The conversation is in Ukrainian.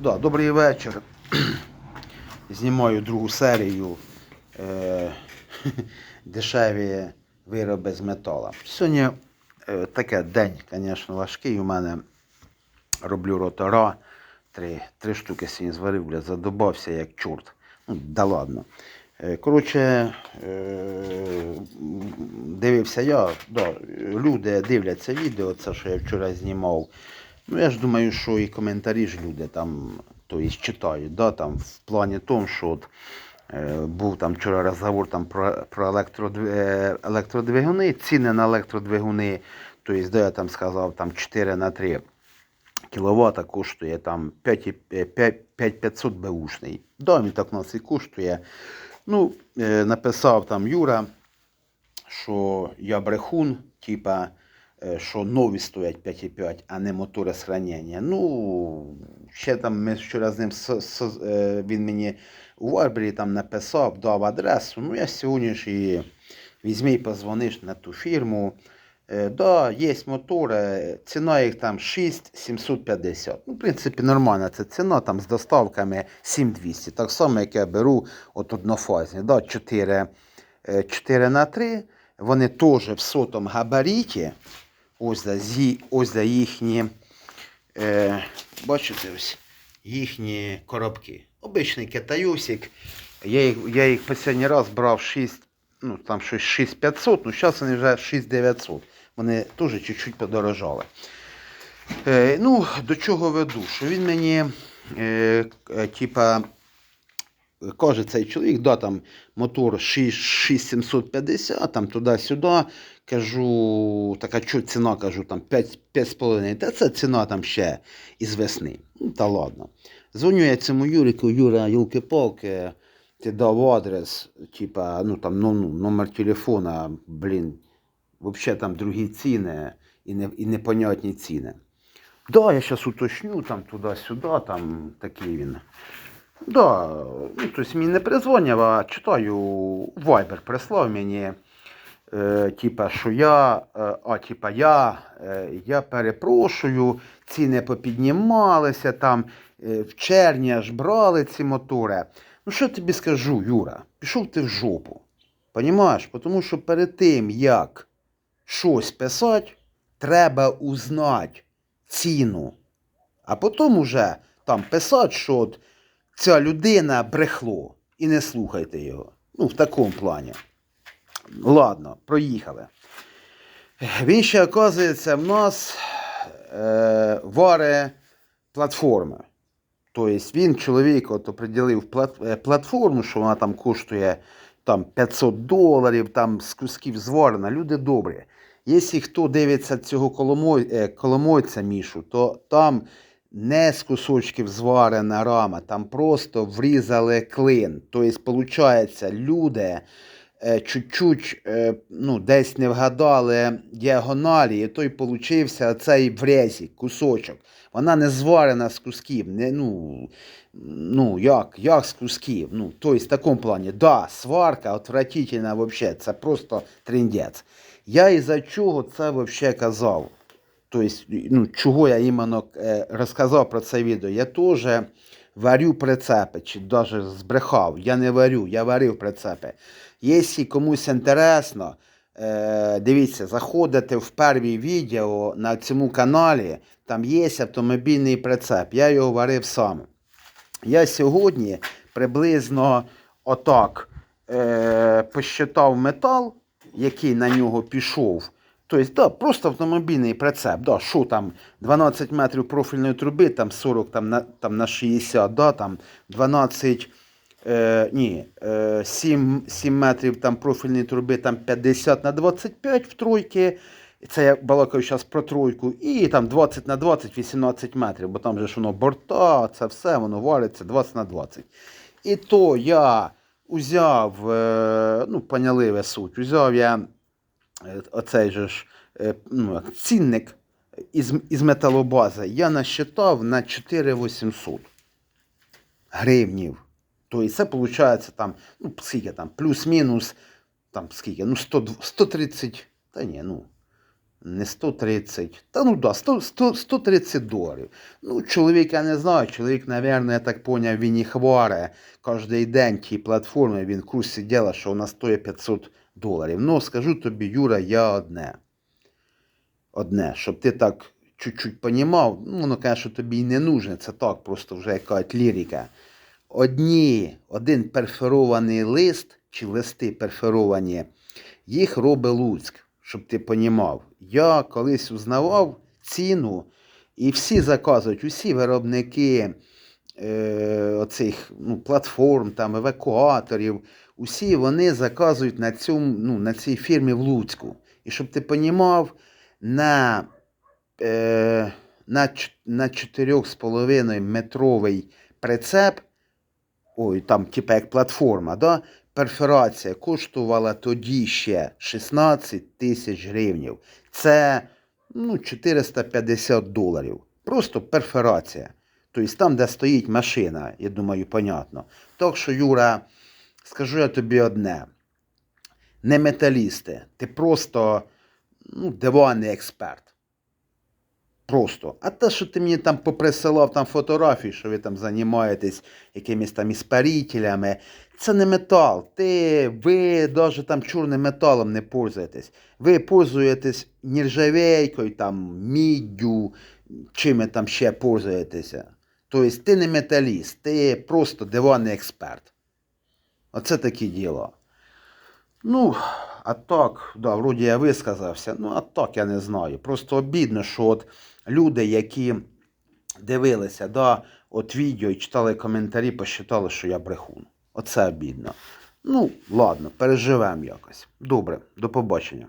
Да, добрий вечір. Знімаю другу серію е, дешеві вироби з металу. Сьогодні е, таке день, звісно, важкий. У мене роблю ротора. Три, три штуки сьогодні зварив, бля, задобався як чорт. Ну, да ладно. Е, Коротше, е, дивився я, да, люди дивляться відео, це що я вчора знімав. Ну, я ж думаю, що і коментарі ж люди там то є, читають, да, там, в плані тому, що от, е, був там вчора розговор там, про, про електродв... е, електродвигуни, ціни на електродвигуни, тобто, де я там сказав, там 4 на 3 кіловата коштує там 5500 беушний. Да, він так нас і коштує. Ну, е, написав там Юра, що я брехун, типа, е, що нові стоять 5,5, а не мотори з. Ну, ще там ми вчора з ним е, він мені у Вайбері там написав, дав адресу. Ну, я сьогодні ж і візьми і позвониш на ту фірму. Е, Да, є мотори, ціна їх там 6750. Ну, в принципі, нормальна це ціна, там з доставками 7200. Так само, як я беру от однофазні, да, 4, е, 4 на 3. Вони теж в сотому габаріті. Ось зі, ось за їхні, е, бачите, ось їхні коробки. Обичний китаюсик. Я їх, я їх останній раз брав 6, ну там щось 6500, ну зараз вони вже 6900. Вони теж чуть-чуть подорожали. Е, ну, до чого веду? Що він мені, е, е, типа, каже цей чоловік, да, там мотор 6750, там туди-сюди. Кажу, така що ціна, кажу, там 5,5. Та це ціна там ще із весни. Ну, та ладно. Дзвоню я цьому Юрику, Юра, юлки-палки, ти дав адрес, типа, ну там ну, ну, номер телефона, блін, взагалі там другі ціни і, не, і непонятні ціни. Да, я зараз уточню, там туди-сюди, там такий він. Да, ну, тобто мені не призвонив, а читаю, Viber прислав мені, е, типа, що я, е, а, типа, я, е, я перепрошую, ціни попіднімалися, там е, в червні аж брали ці мотори. Ну, що тобі скажу, Юра, пішов ти в жопу. Понімаєш? Тому що перед тим, як щось писати, треба узнати ціну. А потім уже там писати, що от ця людина брехло. І не слухайте його. Ну, в такому плані. Ладно, проїхали. Він ще, оказується, в нас е, варе платформи. Тобто він, чоловік, от оприділив е, платформу, що вона там коштує там, 500 доларів, там з кусків зварена. Люди добрі. Якщо хто дивиться цього е, коломойця Мішу, то там не з кусочків зварена рама, там просто врізали клин. Тобто, виходить, люди е, чуть-чуть е, ну, десь не вгадали діагоналі, і той получився цей врезик, кусочок. Вона не зварена з кусків. Не, ну, ну як, як з кусків? Ну, тобто, в такому плані, да, сварка отвратительна вообще, це просто трендець. Я із-за чого це вообще казав? Тобто, ну, чого я іменно е, розказав про це відео? Я теж варю прицепи, чи навіть збрехав. Я не варю, я варив прицепи. Якщо комусь інтересно, е, дивіться, заходите в перші відео на цьому каналі, там є автомобільний прицеп. Я його варив сам. Я сьогодні приблизно отак е, посчитав метал, який на нього пішов. Тобто, да, просто автомобільний прицеп. Да, що там 12 метрів профільної труби, там 40 там, на, там, на 60, да, там 12, е, ні, е, 7, 7 метрів там профільної труби, там 50 на 25 в тройки. Це я балакаю зараз про тройку. І там 20 на 20, 18 метрів, бо там же ж воно борта, це все, воно вариться 20 на 20. І то я узяв, е, ну, поняли суть, узяв я оцей же ж е, ну, цінник із, із металобази, я насчитав на 4800 гривнів. Тобто це виходить там, ну, скільки там, плюс-мінус, там скільки, ну, 100, 130, та ні, ну, не 130, та ну да, 100, 100, 130 доларів. Ну, чоловік, я не знаю, чоловік, напевно, я так поняв, він і хваре кожен день ті платформи, він в курсі діла, що вона стоїть 500 доларів. Ну, скажу тобі, Юра, я одне. Одне, щоб ти так чуть-чуть понімав, ну, воно, звісно, тобі і не нужне, це так, просто вже якась лірика. Одні, один перфорований лист чи листи перфоровані, їх робить Луцьк, щоб ти понімав. Я колись узнавав ціну, і всі заказують, усі виробники е, оцих ну, платформ, там, евакуаторів, усі вони заказують на, цьому, ну, на цій фірмі в Луцьку. І щоб ти понімав, на, е, на, на 4,5 метровий прицеп, ой, там, типа як платформа, да, перфорація коштувала тоді ще 16 тисяч гривнів. Це ну, 450 доларів. Просто перфорація. Тобто там, де стоїть машина, я думаю, понятно. Так що, Юра, скажу я тобі одне. Не металісти, ти просто ну, диванний експерт. Просто. А те, що ти мені там поприсилав там фотографії, що ви там займаєтесь якимись там іспарителями, це не метал. Ти, ви навіть там чорним металом не пользуєтесь. Ви пользуєтесь нержавейкою, там, міддю, чим там ще пользуєтеся. Тобто ти не металіст, ти просто диванний експерт. Оце таке діло. Ну, а так, да, вроді я висказався, ну а так я не знаю. Просто обідно, що от люди, які дивилися, да, от відео і читали коментарі, посчитали, що я брехун. Оце обідно. Ну, ладно, переживемо якось. Добре, до побачення.